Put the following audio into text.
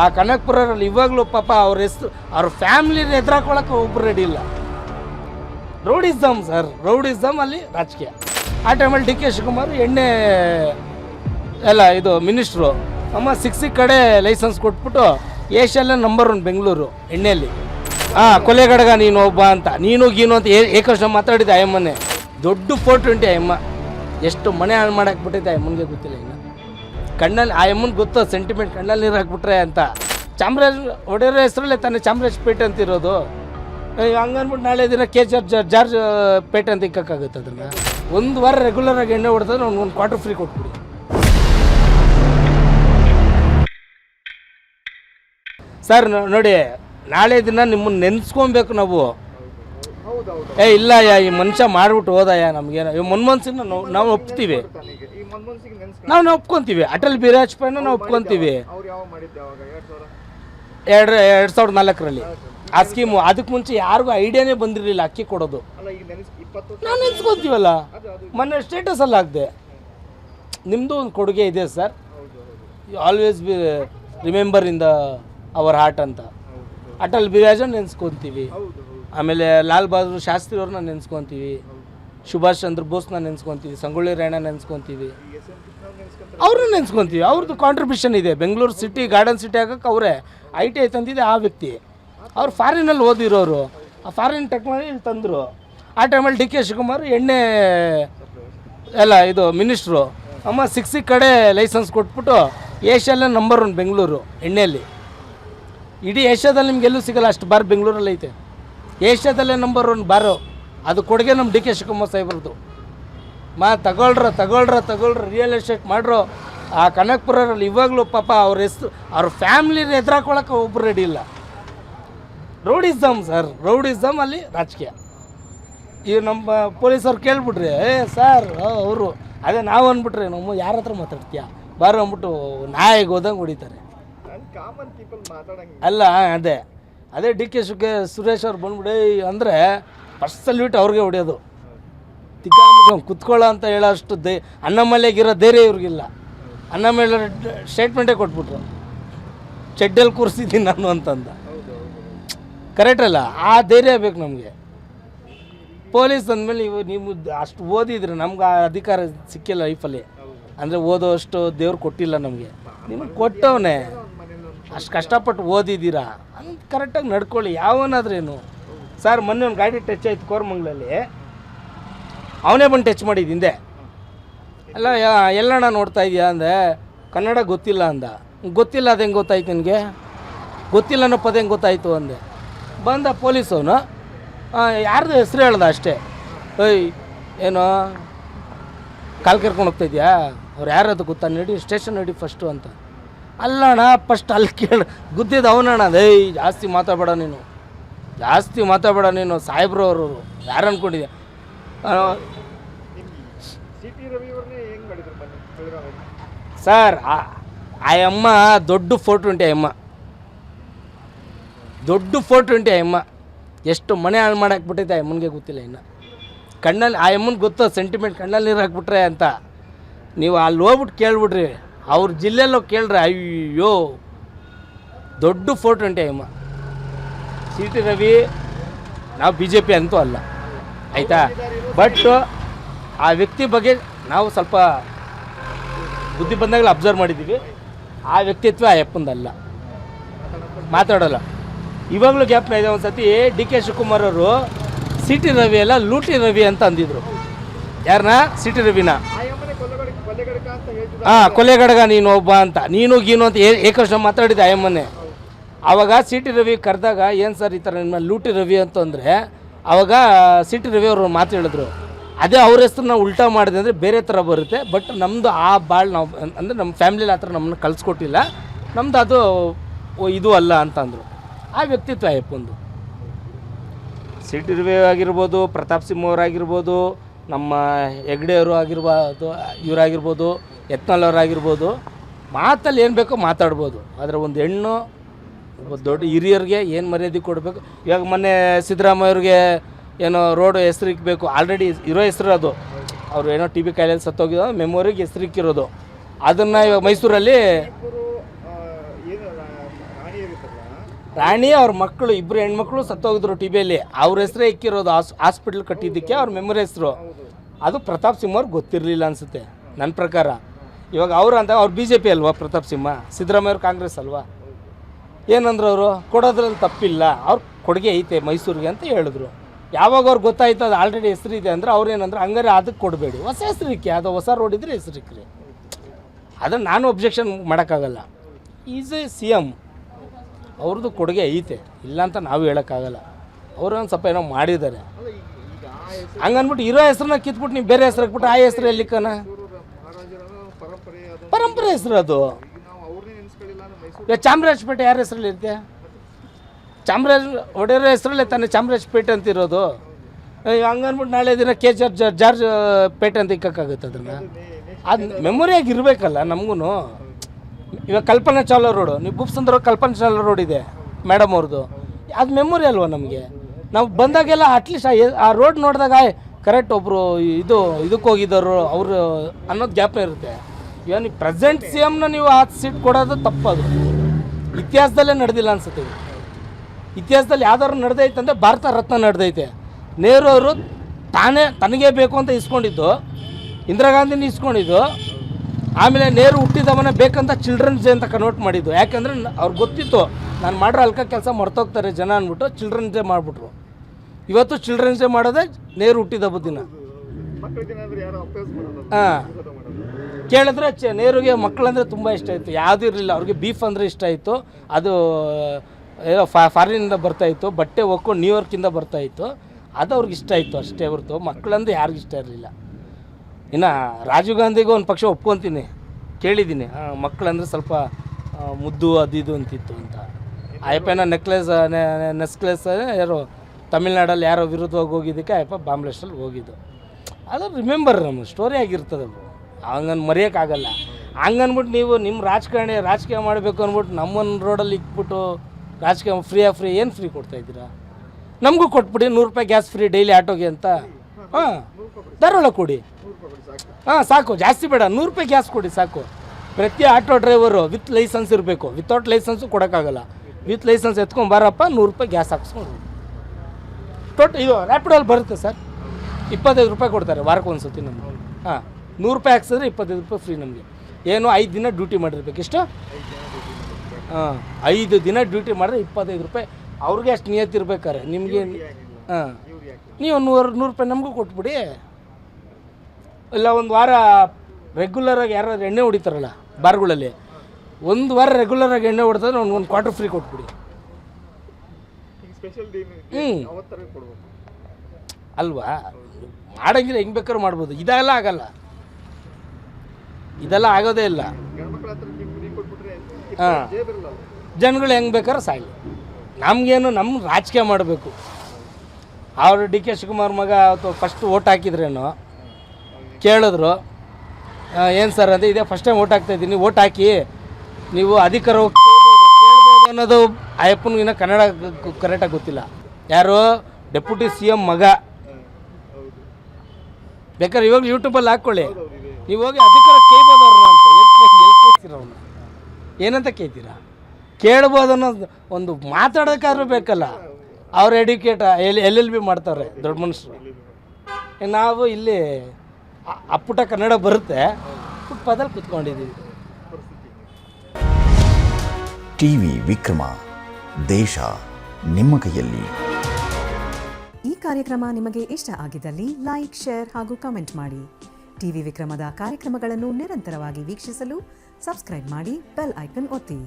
ಆ ಕನಕಪುರರಲ್ಲಿ ಇವಾಗಲೂ ಪಾಪ ಅವ್ರ ಹೆಸರು, ಅವ್ರ ಫ್ಯಾಮಿಲಿನ ಎದುರಾಕೊಳ್ಳೋಕೆ ಒಬ್ಬರು ರೆಡಿ ಇಲ್ಲ. ರೌಡಿಸಮ್ ಸರ್ ರೌಡಿಸಮ್ ಅಲ್ಲಿ ರಾಜಕೀಯ. ಆ ಟೈಮಲ್ಲಿ ಡಿ ಕೆ ಶಿವಕುಮಾರ್ ಎಣ್ಣೆ, ಎಲ್ಲ ಇದು ಮಿನಿಸ್ಟ್ರು ಅಮ್ಮ ಸಿಕ್ ಸಿಕ್ ಕಡೆ ಲೈಸೆನ್ಸ್ ಕೊಟ್ಬಿಟ್ಟು ಏಷ್ಯಾಲೇ ನಂಬರ್ ಒನ್ ಬೆಂಗಳೂರು ಎಣ್ಣೆಯಲ್ಲಿ. ಹಾಂ ಕೊಲೆಗಡಗ ನೀನು ಒಬ್ಬ ಅಂತ, ನೀನು ಗೀನು ಅಂತ ಏಕಷ್ಟು ಮಾತಾಡಿದ್ದೆ ಮಾತಾಡಿದ ಅಯ್ಯಮ್ಮನೇ ದೊಡ್ಡ ಫೋರ್ ಟ್ವೆಂಟಿ ಅಯ್ಯಮ್ಮ. ಎಷ್ಟು ಮನೆ ಹಾಳು ಮಾಡಾಕ್ಬಿಟ್ಟಿದ್ದೆ ಅಯ್ಯಮ್ಮನಿಗೆ ಗೊತ್ತಿಲ್ಲ ಕಣ್ಣಲ್ಲಿ, ಆ ಅಮ್ಮನ ಗೊತ್ತು ಸೆಂಟಿಮೆಂಟ್ ಕಣ್ಣಲ್ಲಿ ನೀರು ಹಾಕ್ಬಿಟ್ರೆ ಅಂತ. ಚಾಮರಾಜ ಒಡೆಯರ ಹೆಸರಲ್ಲೇ ತಾನೇ ಚಾಮರಾಜಪೇಟೆ ಅಂತ ಇರೋದು. ಹಂಗನ್ಬಿಟ್ಟು ನಾಳೆ ದಿನ ಕೆ ಜಾರ್ಜ್ ಜಾರ್ಜ್ ಪೇಟೆ ಅಂತ ಇಕ್ಕಾಗುತ್ತೆ ಅದನ್ನ ಒಂದು ವಾರ ರೆಗ್ಯುಲರ್ ಆಗಿ ಎಣ್ಣೆ ಹೊಡೆದ್ರೆ ಒಂದು ಕ್ವಾರ್ಟರ್ ಫ್ರೀ ಕೊಟ್ಬಿಡಿ. ಸರ್ ನೋಡಿ, ನಾಳೆ ದಿನ ನಿಮ್ಮನ್ನು ನೆನೆಸ್ಕೊಬೇಕು ನಾವು. ಏ, ಇಲ್ಲ ಯಾ ಈ ಮನುಷ್ಯ ಮಾಡ್ಬಿಟ್ಟು ಹೋದಯ್ಯ ನಮ್ಗೇನೋ. ಈ ಮನ್ಮನ್ಸಿನ ನಾವು ಒಪ್ತೀವಿ. ಮನಮೋಹನ್ ನಾವು ನಾವು ಒಪ್ಕೊಂತೀವಿ. ಅಟಲ್ ಬಿಹಾರಿ ವಾಜಪೇಯಿನ ನಾವು ಒಪ್ಕೊಂತೀವಿ. ಎರಡ್ ಎರಡು ಸಾವಿರದ ನಾಲ್ಕರಲ್ಲಿ. ಆ ಸ್ಕೀಮು ಅದಕ್ಕೆ ಮುಂಚೆ ಯಾರಿಗೂ ಐಡಿಯಾನೇ ಬಂದಿರಲಿಲ್ಲ ಅಕ್ಕಿ ಕೊಡೋದು. ಅಲ್ಲ ನಾವು ನೆನ್ಸ್ಕೊತೀವಲ್ಲ. ಮೊನ್ನೆ ಸ್ಟೇಟಸ್ ಹಾಕ್ದೆ. ನಿಮ್ಮದು ಒಂದು ಕೊಡುಗೆ ಇದೆ sir. Always be remember in the our heart ಅಂತ. ಅಟಲ್ ಬಿರಾಜನ್ ನೆನ್ಸ್ಕೊತೀವಿ. ಆಮೇಲೆ ಲಾಲ್ ಬಹದ್ದೂರ್ ಶಾಸ್ತ್ರಿಯವ್ರನ್ನ ನೆನೆಸ್ಕೊತೀವಿ. ಸುಭಾಷ್ ಚಂದ್ರ ಬೋಸ್ನ ನೆನ್ಸ್ಕೊಂತೀವಿ. ಸಂಗೊಳ್ಳಿ ರಾಯಣ್ಣ ನೆನ್ಸ್ಕೊತೀವಿ. ಅವ್ರನ್ನ ನೆನ್ಸ್ಕೊಂತೀವಿ. ಅವ್ರದ್ದು ಕಾಂಟ್ರಿಬ್ಯೂಷನ್ ಇದೆ. ಬೆಂಗಳೂರು ಸಿಟಿ ಗಾರ್ಡನ್ ಸಿಟಿ ಆಗಕ್ಕೆ ಅವರೇ ಐ ಟಿ ಐ ತಂದಿದೆ ಆ ವ್ಯಕ್ತಿ. ಅವ್ರು ಫಾರಿನಲ್ಲಿ ಓದಿರೋರು. ಆ ಫಾರಿನ್ ಟೆಕ್ನಾಲಜಿ ತಂದರು. ಆ ಟೈಮಲ್ಲಿ ಡಿ ಕೆ ಶಿವಕುಮಾರ್ ಎಣ್ಣೆ ಎಲ್ಲ ಇದು ಮಿನಿಸ್ಟ್ರು ಅಮ್ಮ ಸಿಕ್ ಸಿಕ್ ಕಡೆ ಲೈಸೆನ್ಸ್ ಕೊಟ್ಬಿಟ್ಟು ಏಷ್ಯಲ್ಲೇ ನಂಬರ್ ಒನ್ ಬೆಂಗಳೂರು ಎಣ್ಣೆಯಲ್ಲಿ. ಇಡೀ ಏಷ್ಯಾದಲ್ಲಿ ನಿಮ್ಗೆ ಎಲ್ಲೂ ಸಿಗಲ್ಲ. ಅಷ್ಟು ಬಾರ್ ಬೆಂಗಳೂರಲ್ಲಿ ಐತೆ. ಏಷ್ಯಾದಲ್ಲೇ ನಂಬರ್ ಒನ್ ಬಾರು. ಅದು ಕೊಡುಗೆ ನಮ್ಮ ಡಿ ಕೆ ಶಿವಕುಮಾರ್ ಸಾಹೇಬ್ರದ್ದು. ಮಾ ತಗೊಳ್ರ ತಗೊಳ್ರ ತಗೊಳ್ರ ರಿಯಲ್ ಎಸ್ಟೇಟ್ ಮಾಡ್ರು. ಆ ಕನಕಪುರಲ್ಲಿ ಇವಾಗಲೂ ಪಾಪ ಅವ್ರ ಹೆಸರು ಅವ್ರ ಫ್ಯಾಮಿಲಿನ ಎದುರಾಕೊಳ್ಳೋಕೆ ಒಬ್ಬರು ರೆಡಿ ಇಲ್ಲ. ರೌಡಿಸಮ್ ಸರ್ ರೌಡಿಸಮ್ ಅಲ್ಲಿ ರಾಜಕೀಯ. ಈಗ ನಮ್ಮ ಪೊಲೀಸವ್ರು ಕೇಳ್ಬಿಟ್ರಿ ಏ ಸರ್ ಅವರು. ಅದೇ ನಾವು ಅಂದ್ಬಿಟ್ರೆ ನಮ್ಮ ಯಾರ ಹತ್ರ ಮಾತಾಡ್ತೀಯ? ಬಾರೋ ಅಂದ್ಬಿಟ್ಟು ನಾಯಿಗೆ ಹೋದಂಗೆ ಹೊಡಿತಾರೆ. ಅಲ್ಲ ಅದೇ. ಅದೇ ಡಿ ಕೆ ಸುಕೆ ಸುರೇಶ್ ಅವ್ರು ಬಂದ್ಬಿಡಿ, ಅಂದರೆ ಫಸ್ಟ್ ಸಲ್ಯೂಟ್ ಅವ್ರಿಗೆ ಹೊಡೆಯೋದು. ತಿಕ್ಕಾಮ ಕುತ್ಕೊಳ್ಳೋ ಅಂತ ಹೇಳೋ ಅಷ್ಟು ದೇ ಅಣ್ಣಮಲ್ಲೆಗಿರೋ ಧೈರ್ಯ ಇವ್ರಿಗಿಲ್ಲ. ಅಣ್ಣಮಲ್ಲ ಸ್ಟೇಟ್ಮೆಂಟೇ ಕೊಟ್ಬಿಟ್ರು. ಚೆಡ್ಡಲ್ಲಿ ಕೂರಿಸಿದ್ದೀನಿ ನಾನು ಅಂತಂದ. ಕರೆಕ್ಟ್ ಅಲ್ಲ? ಆ ಧೈರ್ಯ ಬೇಕು ನಮಗೆ. ಪೊಲೀಸ್ ಅಂದಮೇಲೆ ಇವು ನೀವು ಅಷ್ಟು ಓದಿದ್ರೆ ನಮ್ಗೆ ಆ ಅಧಿಕಾರ ಸಿಕ್ಕಿಲ್ಲ ಲೈಫಲ್ಲಿ ಅಂದರೆ ಓದೋ ಅಷ್ಟು ದೇವ್ರು ಕೊಟ್ಟಿಲ್ಲ ನಮಗೆ. ನಿಮಗೆ ಕೊಟ್ಟವನೇ. ಅಷ್ಟು ಕಷ್ಟಪಟ್ಟು ಓದಿದ್ದೀರಾ? ಅಂತ ಕರೆಕ್ಟಾಗಿ ನಡ್ಕೊಳ್ಳಿ. ಯಾವನಾದ್ರೇನು. ಸರ್, ಮೊನ್ನೆ ಒಂದು ಗಾಡಿ ಟಚ್ ಆಯ್ತು ಕೋರ್ಮಂಗ್ಳಲ್ಲಿ ಅವನೇ ಬಂದು ಟಚ್ ಮಾಡಿದ್ದು ಹಿಂದೆ. ಅಲ್ಲ ಎಲ್ಲಣ್ಣ ನೋಡ್ತಾ ಇದೆಯಾ ಅಂದೆ. ಕನ್ನಡ ಗೊತ್ತಿಲ್ಲ ಅಂದ. ಗೊತ್ತಿಲ್ಲ, ಅದು ಹೆಂಗೆ ಗೊತ್ತಾಯ್ತು ನನಗೆ? ಗೊತ್ತಿಲ್ಲ ಅನ್ನೋ ಪದ ಹೆಂಗೆ ಗೊತ್ತಾಯಿತು ಅಂದೆ. ಬಂದ ಪೊಲೀಸವನು ಯಾರ್ದು ಹೆಸ್ರು ಹೇಳ್ದ ಅಷ್ಟೇ. ಏಯ್, ಏನು? ಕಾಲು ಕರ್ಕೊಂಡು ಹೋಗ್ತಾ ಇದೆಯಾ? ಅವ್ರು ಯಾರದು ಗೊತ್ತಾ? ನಡಿ, ಸ್ಟೇಷನ್ ನಡಿ ಫಸ್ಟು ಅಂತ. ಅಲ್ಲಣ್ಣ ಫಸ್ಟ್ ಅಲ್ಲಿ ಕೇಳ. ಗುದ್ದಿದ ಅವನಣ್ಣ. ಅದೇ ಜಾಸ್ತಿ ಮಾತಾಡಬೇಡ ನೀನು. ಜಾಸ್ತಿ ಮಾತಾಡಬೇಡ ನೀನು ಸಾಹೇಬ್ರು ಅವರು. ಯಾರು ಬೆಳಗಾವಿ ಸರ್ ಆ ಅಮ್ಮ ದೊಡ್ಡ ಫೋರ್ ಟ್ವೆಂಟಿ ಅಮ್ಮ. ದೊಡ್ಡ ಫೋರ್ ಟ್ವೆಂಟಿ ಅಮ್ಮ. ಎಷ್ಟು ಮನೆ ಹಾಳು ಮಾಡಕ್ಕೆ ಬಿಟ್ಟಿದ್ದೆ ಆ ಅಮ್ಮನಿಗೆ ಗೊತ್ತಿಲ್ಲ ಇನ್ನು. ಕಣ್ಣಲ್ಲಿ ಆ ಅಮ್ಮನಿಗೆ ಗೊತ್ತು ಸೆಂಟಿಮೆಂಟ್ ಕಣ್ಣಲ್ಲಿ ನೀರು ಹಾಕ್ಬಿಟ್ರೆ ಅಂತ. ನೀವು ಅಲ್ಲಿ ಹೋಗ್ಬಿಟ್ಟು ಕೇಳ್ಬಿಡ್ರಿ. ಅವ್ರ ಜಿಲ್ಲೆಲ್ಲೋ ಕೇಳ್ರೆ ಅಯ್ಯೋ ದೊಡ್ಡ ಫೋರ್ ಟ್ವೆಂಟಿ ಅಮ್ಮ. ಸಿ ಟಿ ರವಿ, ನಾವು ಬಿ ಜೆ ಪಿ ಅಂತೂ ಅಲ್ಲ. ಆಯಿತಾ? ಬಟ್ ಆ ವ್ಯಕ್ತಿ ಬಗ್ಗೆ ನಾವು ಸ್ವಲ್ಪ ಬುದ್ಧಿ ಬಂದಾಗಲೇ ಅಬ್ಸರ್ವ್ ಮಾಡಿದ್ದೀವಿ ಆ ವ್ಯಕ್ತಿತ್ವ ಆ ಅಪ್ಪಂದಲ್ಲ. ಮಾತಾಡೋಲ್ಲ. ಇವಾಗಲೂ ಗ್ಯಾಪ್ನ ಇದೆ ಒಂದು ಸತಿ ಡಿ ಕೆ ಶಿವಕುಮಾರ್ ಅವರು ಸಿ ಟಿ ರವಿ ಅಲ್ಲ, ಲೂಟಿ ರವಿ ಅಂತ ಅಂದಿದ್ರು. ಯಾರನ್ನ ಸಿ ಟಿ ರವಿನ ಆಯಮ್ಮನೆ ಕೊಲೆಗಡೆ ಕೊಲೆಗಡಕ ಅಂತ ಹೇಳ್ತಿದ್ದ ಹಾಂ ಕೊಲೆಗಡಗ ನೀನು ಒಬ್ಬ ಅಂತ. ನೀನು ಗೀನು ಅಂತ ಏ ಮಾತಾಡಿದ್ದೆ ಮಾತಾಡಿದ ಅಯ್ಯಮ್ಮನೆ ಅವಾಗ ಸಿ ಟಿ ರವಿ ಕರೆದಾಗ ಏನು ಸರ್ ಈ ಥರ ನಿಮ್ಮ ಲೂಟಿ ರವಿ ಅಂತಂದರೆ ಅವಾಗ ಸಿ ಟಿ ರವಿ ಅವರು ಮಾತು ಹೇಳಿದ್ರು. ಅದೇ ಅವ್ರ ನಾವು ಉಲ್ಟಾ ಮಾಡಿದೆ ಅಂದರೆ ಬೇರೆ ಥರ ಬರುತ್ತೆ ಬಟ್ ನಮ್ಮದು ಆ ಬಾಳ್ ನಾವು ಅಂದರೆ ನಮ್ಮ ಫ್ಯಾಮ್ಲಿಲಿ ಆ ಥರ ನಮ್ಮನ್ನ ಕಳಿಸ್ಕೊಟ್ಟಿಲ್ಲ. ನಮ್ದು ಅದು ಓ, ಇದು ಅಲ್ಲ ಅಂತಂದರು. ಆ ವ್ಯಕ್ತಿತ್ವ ಅಯ್ಯಪ್ಪಂದು. ಸಿ ಟಿ ರವಿ ಆಗಿರ್ಬೋದು ಪ್ರತಾಪ್ ಸಿಂಹ ಅವರಾಗಿರ್ಬೋದು ನಮ್ಮ ಹೆಗ್ಡೆಯವರು ಆಗಿರ್ಬೋದು, ಇವರಾಗಿರ್ಬೋದು ಯತ್ನಾಳ್ ಅವರಾಗಿರ್ಬೋದು ಮಾತಲ್ಲಿ ಏನು ಬೇಕೋ ಮಾತಾಡ್ಬೋದು. ಆದರೆ ಒಂದು ಹೆಣ್ಣು ದೊಡ್ಡ ಹಿರಿಯರಿಗೆ ಏನು ಮರ್ಯಾದೆ ಕೊಡಬೇಕು? ಇವಾಗ ಮೊನ್ನೆ ಸಿದ್ದರಾಮಯ್ಯ ಅವ್ರಿಗೆ ಏನೋ ರೋಡ್ ಇಕ್ಕಬೇಕು ಆಲ್ರೆಡಿ ಇರೋ ಹೆಸ್ರು ಅದು. ಅವರು ಏನೋ ಟಿ ಬಿ ಕಾಯಿಲೆಯಲ್ಲಿ ಸತ್ತೋಗಿದ್ದು ಮೆಮೊರಿಗೆ ಹೆಸ್ರು ಇಕ್ಕಿರೋದು ಅದನ್ನು ಇವಾಗ ಮೈಸೂರಲ್ಲಿ ಇಬ್ಬರು ಏನು ರಾಣಿ, ಅವ್ರ ಮಕ್ಕಳು ಇಬ್ಬರು ಹೆಣ್ಮಕ್ಳು ಸತ್ತೋಗಿದ್ರು ಟಿ ಬಿಯಲ್ಲಿ ಅವ್ರ ಹೆಸರೇ ಇಕ್ಕಿರೋದು ಆಸ್ ಹಾಸ್ಪಿಟ್ಲ್ ಕಟ್ಟಿದ್ದಕ್ಕೆ ಅವ್ರ ಮೆಮೊರಿ ಹೆಸರು. ಅದು ಪ್ರತಾಪ್ ಸಿಂಹ ಅವ್ರಿಗೆ ಗೊತ್ತಿರಲಿಲ್ಲ ಅನಿಸುತ್ತೆ ನನ್ನ ಪ್ರಕಾರ. ಇವಾಗ ಅವ್ರು ಅಂತ ಅವ್ರು ಬಿ ಜೆ ಪಿ ಅಲ್ವಾ ಪ್ರತಾಪ್ ಸಿಂಹ? ಸಿದ್ದರಾಮಯ್ಯ ಅವ್ರು ಕಾಂಗ್ರೆಸ್ ಅಲ್ವಾ? ಏನಂದ್ರು ಅವರು? ಕೊಡೋದ್ರಲ್ಲಿ ತಪ್ಪಿಲ್ಲ. ಅವ್ರ ಕೊಡುಗೆ ಐತೆ ಮೈಸೂರಿಗೆ ಅಂತ ಹೇಳಿದ್ರು. ಯಾವಾಗ ಅವ್ರು ಗೊತ್ತಾಯ್ತು ಅದು ಆಲ್ರೆಡಿ ಅಂದ್ರೆ ಅವ್ರು ಏನಂದ್ರೆ, ಹಂಗಾರೆ ಅದಕ್ಕೆ ಕೊಡಬೇಡಿ. ಹೊಸ ಹೆಸರಿಕೆ ಅದು ಹೊಸ ರೋಡ್ ಇದ್ರೆ ಹೆಸರಿಕ್ರಿ ಅದನ್ನು ನಾನು ಒಬ್ಜೆಕ್ಷನ್ ಮಾಡೋಕ್ಕಾಗಲ್ಲ. ಈಸ್ ಎ ಸಿ ಎಂ ಅವ್ರದ್ದು ಕೊಡುಗೆ ಐತೆ ಇಲ್ಲ ಅಂತ ನಾವು ಹೇಳೋಕ್ಕಾಗಲ್ಲ. ಅವರು ಒಂದು ಸ್ವಲ್ಪ ಏನೋ ಮಾಡಿದ್ದಾರೆ. ಹಂಗನ್ಬಿಟ್ಟು ಇರೋ ಹೆಸ್ರನ್ನ ಕಿತ್ಬಿಟ್ಟು ನೀವು ಬೇರೆ ಹೆಸ್ರು ಹಾಕ್ಬಿಟ್ಟು ಆ ಹೆಸ್ರು ಕಣ? ಪರಂಪರೆ ಹೆಸರು ಅದು. ಚಾಮರಾಜಪೇಟೆ ಯಾರ ಹೆಸ್ರಲ್ಲಿ ಇರುತ್ತೆ? ಚಾಮರಾಜ, ಒಡೆಯರ ಹೆಸರಲ್ಲೇ ತಾನೇ ಚಾಮರಾಜಪೇಟೆ ಅಂತ ಇರೋದು. ಹಂಗನ್ಬಿಟ್ಟು ನಾಳೆ ದಿನ ಕೆ ಜಾರ್ಜ್ ಜಾರ್ಜ್ ಪೇಟೆ ಅಂತ ಇಕ್ಕಾಗುತ್ತೆ ಅದನ್ನ. ಅದು ಮೆಮೊರಿಯಾಗಿ ಇರಬೇಕಲ್ಲ ನಮಗೂ ಇವಾಗ ಕಲ್ಪನಾ ಚಾವ್ಲಾ ರೋಡು. ನೀವು ಬುಕ್ಸಂದ್ರ ಕಲ್ಪನಾ ಚಾವ್ಲಾ ರೋಡ್ ಇದೆ, ಮೇಡಮ್ ಅವ್ರದ್ದು ಅದು ಮೆಮೊರಿ ಅಲ್ವಾ ನಮಗೆ? ನಾವು ಬಂದಾಗೆಲ್ಲ ಅಟ್ಲೀಸ್ಟ್ ಆ ರೋಡ್ ನೋಡಿದಾಗ ಕರೆಕ್ಟ್ ಒಬ್ಬರು ಇದು, ಇದಕ್ಕೆ ಹೋಗಿದ್ದವರು, ಅವರು ಅನ್ನೋದು ಗ್ಯಾಪ್ ಇರುತ್ತೆ. ಇವಾಗ ನೀವು ಪ್ರೆಸೆಂಟ್ ಸಿ ಎಮ್ನ ನೀವು ಆ ಸೀಟ್ ಕೊಡೋದು ತಪ್ಪದು. ಇತಿಹಾಸದಲ್ಲೇ ನಡೆದಿಲ್ಲ ಅನ್ಸುತ್ತೆ. ಇತಿಹಾಸದಲ್ಲಿ ಯಾವ್ದಾದ್ರು ನಡೆದೈತೆ ಅಂದರೆ ಭಾರತ ರತ್ನ ನಡೆದೈತೆ. ನೆಹರು ಅವರು ತಾನೇ, ತನಗೇ ಬೇಕು ಅಂತ ಇಸ್ಕೊಂಡಿದ್ದು, ಇಂದಿರಾ ಗಾಂಧಿನ ಇಸ್ಕೊಂಡಿದ್ದು ಆಮೇಲೆ ನೇರು ಹುಟ್ಟಿದವನ ಬೇಕಂತ ಚಿಲ್ಡ್ರನ್ಸ್ ಡೇ ಅಂತ ಕನ್ವರ್ಟ್ ಮಾಡಿದ್ದು. ಯಾಕೆಂದ್ರೆ ಅವ್ರಿಗೆ ಗೊತ್ತಿತ್ತು ನಾನು ಮಾಡ್ರೆ ಅಲ್ಕ ಕೆಲಸ ಮರ್ತೋಗ್ತಾರೆ ಜನ ಅಂದ್ಬಿಟ್ಟು ಚಿಲ್ಡ್ರನ್ಸ್ ಡೇ ಮಾಡಿಬಿಟ್ರು. ಇವತ್ತು ಚಿಲ್ಡ್ರನ್ಸ್ ಡೇ ಮಾಡೋದೇ ನೇರು ಹುಟ್ಟಿದ ಹಬ್ಬದ ದಿನ ಹಾಂ. ಕೇಳಿದ್ರೆ ಚ ನೇರಿಗೆ ಮಕ್ಕಳಂದರೆ ತುಂಬ ಇಷ್ಟ ಇತ್ತು ಯಾವುದೂ ಇರಲಿಲ್ಲ. ಅವ್ರಿಗೆ ಬೀಫ್ ಅಂದರೆ ಇಷ್ಟ ಇತ್ತು ಅದು ಏನೋ ಫಾರಿನಿಂದ ಬರ್ತಾಯಿತ್ತು ಬಟ್ಟೆ ಒಕ್ಕೊಂಡು ನ್ಯೂಯಾರ್ಕಿಂದ ಬರ್ತಾಯಿತ್ತು ಅದು ಅವ್ರಿಗೆ ಇಷ್ಟ ಇತ್ತು ಅಷ್ಟೇ ಹೊರತು. ಮಕ್ಕಳಂದ್ರೆ ಯಾರಿಗೂ ಇಷ್ಟ ಇರಲಿಲ್ಲ. ಇನ್ನು ರಾಜೀವ್ ಗಾಂಧಿಗೂ ಒಂದು ಪಕ್ಷ ಒಪ್ಕೊತೀನಿ, ಕೇಳಿದ್ದೀನಿ. ಮಕ್ಕಳಂದ್ರೆ ಸ್ವಲ್ಪ ಮುದ್ದು ಅದು ಇದು ಅಂತಿತ್ತು ಅಂತ. ಆಯಪ್ಪನ ನೆಕ್ಲೆಸ್ ನೆಸ್ಕ್ಲೆಸ್ ಯಾರು ತಮಿಳ್ನಾಡಲ್ಲಿ ಯಾರೋ ವಿರುದ್ಧವಾಗಿ ಹೋಗಿದ್ದಕ್ಕೆ ಆಯಪ್ಪ ಬಾಂಬ್ಲೆಸ್ಟಲ್ಲಿ ಹೋಗಿದ್ದು. ಅದು ರಿಮೆಂಬರ್ ನಮ್ಮ ಸ್ಟೋರಿ ಆಗಿರ್ತದೆ ಹಂಗನ್ ಮರೆಯೋಕ್ಕಾಗಲ್ಲ. ಹಂಗನ್ಬಿಟ್ಟು ನೀವು ನಿಮ್ಮ ರಾಜಕಾರಣಿ ರಾಜಕೀಯ ಮಾಡಬೇಕು ಅಂದ್ಬಿಟ್ಟು ನಮ್ಮನ್ನು ರೋಡಲ್ಲಿ ಇಕ್ಬಿಟ್ಟು ರಾಜಕೀಯ ಫ್ರೀ ಫ್ರೀ ಏನು ಫ್ರೀ ಕೊಡ್ತಾಯಿದ್ದೀರಾ ನಮಗೂ ಕೊಟ್ಬಿಡಿ ನೂರು ರೂಪಾಯಿ ಗ್ಯಾಸ್ ಫ್ರೀ ಡೈಲಿ ಆಟೋಗೆ ಅಂತ. ಹಾಂ. ಧಾರವಾಡ ಕೊಡಿ. ಹಾಂ, ಸಾಕು. ಜಾಸ್ತಿ ಬೇಡ. ನೂರು ರೂಪಾಯಿ ಗ್ಯಾಸ್ ಕೊಡಿ, ಸಾಕು. ಪ್ರತಿ ಆಟೋ ಡ್ರೈವರು ವಿತ್ ಲೈಸೆನ್ಸ್ ಇರಬೇಕು. ವಿತೌಟ್ ಲೈಸೆನ್ಸು ಕೊಡೋಕ್ಕಾಗಲ್ಲ. ವಿತ್ ಲೈಸೆನ್ಸ್ ಎತ್ಕೊಂಡು ಬಾರಪ್ಪ, ನೂರು ರೂಪಾಯಿ ಗ್ಯಾಸ್ ಹಾಕ್ಸ್ಕೊಂಡು ಟೋಟ್ ಇದು ರ್ಯಾಪಿಡಲ್ಲಿ ಬರುತ್ತೆ ಸರ್. ಇಪ್ಪತ್ತೈದು ರೂಪಾಯಿ ಕೊಡ್ತಾರೆ ವಾರಕ್ಕೆ ಒಂದು ಸತಿ ನಮಗೆ. ಹಾಂ, ನೂರು ರೂಪಾಯಿ ಹಾಕ್ಸಿದ್ರೆ ಇಪ್ಪತ್ತೈದು ರೂಪಾಯಿ ಫ್ರೀ ನಮಗೆ. ಏನು ಐದು ದಿನ ಡ್ಯೂಟಿ ಮಾಡಿರ್ಬೇಕು. ಎಷ್ಟು? ಹಾಂ, ಐದು ದಿನ ಡ್ಯೂಟಿ ಮಾಡಿದ್ರೆ ಇಪ್ಪತ್ತೈದು ರೂಪಾಯಿ. ಅವ್ರಿಗೆ ಅಷ್ಟು ನಿಯತ್ತಿರ್ಬೇಕಾರೆ. ನಿಮಗೆ ಹಾಂ. ನೀವು ನೂರು ನೂರು ರೂಪಾಯಿ ನಮಗೂ ಕೊಟ್ಬಿಡಿ. ಇಲ್ಲ ಒಂದು ವಾರ ರೆಗ್ಯುಲರಾಗಿ ಯಾರಾದ್ರು ಎಣ್ಣೆ ಹೊಡಿತಾರಲ್ಲ ಬಾರ್ಗಳಲ್ಲಿ ಒಂದು ವಾರ ರೆಗ್ಯುಲರಾಗಿ ಎಣ್ಣೆ ಹೊಡ್ತಾರೆ ಒಂದು ಒಂದು ಕ್ವಾರ್ಟರ್ ಫ್ರೀ ಕೊಟ್ಬಿಡಿ. ಹ್ಞೂ ಅಲ್ವಾ? ಮಾಡಂಗಿಲ್ಲ ಹೆಂಗೆ ಬೇಕಾದ್ರೂ ಮಾಡ್ಬೋದು. ಇದೆಲ್ಲ ಆಗಲ್ಲ. ಇದೆಲ್ಲ ಆಗೋದೇ ಇಲ್ಲ. ಹಾಂ. ಜನಗಳು ಹೆಂಗೆ ಬೇಕಾದ್ರೆ ಸಾಯಲಿ. ನಮಗೇನು ನಮ್ಮ ರಾಜಕೀಯ ಮಾಡಬೇಕು. ಅವರು ಡಿ ಕೆ ಶಿವಕುಮಾರ್ ಮಗ ಅಥವಾ ಫಸ್ಟ್ ಓಟ್ ಹಾಕಿದ್ರೇನು ಕೇಳಿದ್ರು ಏನು ಸರ್ ಅಂದರೆ ಇದೇ ಫಸ್ಟ್ ಟೈಮ್ ಓಟ್ ಹಾಕ್ತಾಯಿದ್ದೀನಿ ಓಟ್ ಹಾಕಿ, ನೀವು ಅಧಿಕಾರ ಕೇಳ್ಬೋದು. ಅನ್ನೋದು ಅಯ್ಯಪ್ಪನಿಗಿನ್ನ ಕನ್ನಡ ಕರೆಕ್ಟಾಗಿ ಗೊತ್ತಿಲ್ಲ. ಯಾರು? ಡೆಪ್ಯೂಟಿ ಸಿ ಎಂ ಮಗ. ಬೇಕಾದ್ರೆ ಇವಾಗ ಯೂಟ್ಯೂಬಲ್ಲಿ ಹಾಕ್ಕೊಳ್ಳಿ ನೀವು ಹೋಗಿ ಅಧಿಕಾರ ಕೇಳ್ಬೋದು ಅವ್ರನ್ನ ಅಂತ. ಎಲ್ಲಿ ಎಲ್ಲಿ ಕೇಳ್ತೀರ ಅವ್ರನ್ನ? ಏನಂತ ಕೇಳ್ತೀರಾ? ಕೇಳ್ಬೋದು ಅನ್ನೋದು ಒಂದು ಮಾತಾಡೋಕ್ಕಾದ್ರೂ ಬೇಕಲ್ಲ. ಅವ್ರು educated L L L B ಮಾಡ್ತಾರೆ ದೊಡ್ಡ ಮನುಷ್ಯರು ನಾವು ಇಲ್ಲಿ ಅಪ್ಪುಟ ಕನ್ನಡ ಬರುತ್ತೆ. ಫುಟ್ಪಾದಲ್ಲಿ ಕುತ್ಕೊಂಡಿದ್ದೀವಿ. ಟಿ ವಿ ವಿಕ್ರಮ ದೇಶ ನಿಮ್ಮ ಕೈಯಲ್ಲಿ. ಈ ಕಾರ್ಯಕ್ರಮ ನಿಮಗೆ ಇಷ್ಟ ಆಗಿದ್ದಲ್ಲಿ ಲೈಕ್ ಶೇರ್ ಹಾಗೂ ಕಮೆಂಟ್ ಮಾಡಿ. ಟಿವಿ ವಿಕ್ರಮದ ಕಾರ್ಯಕ್ರಮಗಳನ್ನು ನಿರಂತರವಾಗಿ ವೀಕ್ಷಿಸಲು ಸಬ್ಸ್ಕ್ರೈಬ್ ಮಾಡಿ ಬೆಲ್ ಐಕನ್ ಒತ್ತಿ.